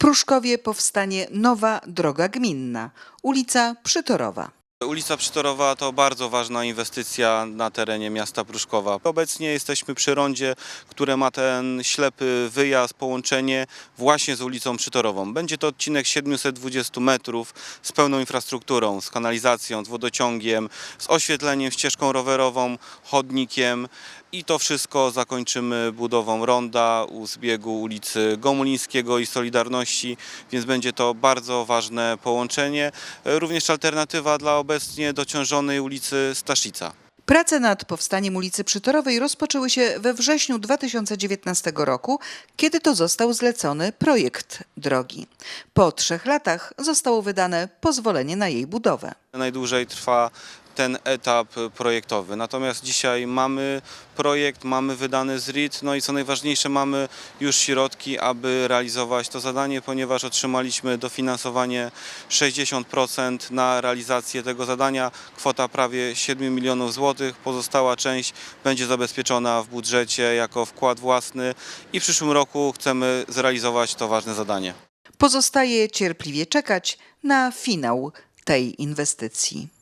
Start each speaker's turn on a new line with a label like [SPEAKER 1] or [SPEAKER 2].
[SPEAKER 1] Pruszkowie powstanie nowa droga gminna, ulica Przytorowa.
[SPEAKER 2] Ulica Przytorowa to bardzo ważna inwestycja na terenie miasta Pruszkowa. Obecnie jesteśmy przy rondzie, które ma ten ślepy wyjazd, połączenie właśnie z ulicą Przytorową. Będzie to odcinek 720 metrów z pełną infrastrukturą, z kanalizacją, z wodociągiem, z oświetleniem, ścieżką rowerową, chodnikiem. I to wszystko zakończymy budową ronda u zbiegu ulicy Gomulińskiego i Solidarności, więc będzie to bardzo ważne połączenie. E, Również alternatywa dla obecnie dociążonej ulicy Staszica.
[SPEAKER 1] Prace nad powstaniem ulicy Przytorowej rozpoczęły się we wrześniu 2019 roku, kiedy to został zlecony projekt drogi. Po trzech latach zostało wydane pozwolenie na jej budowę.
[SPEAKER 2] Najdłużej trwa ten etap projektowy. Natomiast dzisiaj mamy projekt, mamy wydany ZRIT, no i co najważniejsze mamy już środki, aby realizować to zadanie, ponieważ otrzymaliśmy dofinansowanie 60% na realizację tego zadania, kwota prawie 7 milionów złotych. Pozostała część będzie zabezpieczona w budżecie jako wkład własny i w przyszłym roku chcemy zrealizować to ważne zadanie.
[SPEAKER 1] Pozostaje cierpliwie czekać na finał tej inwestycji.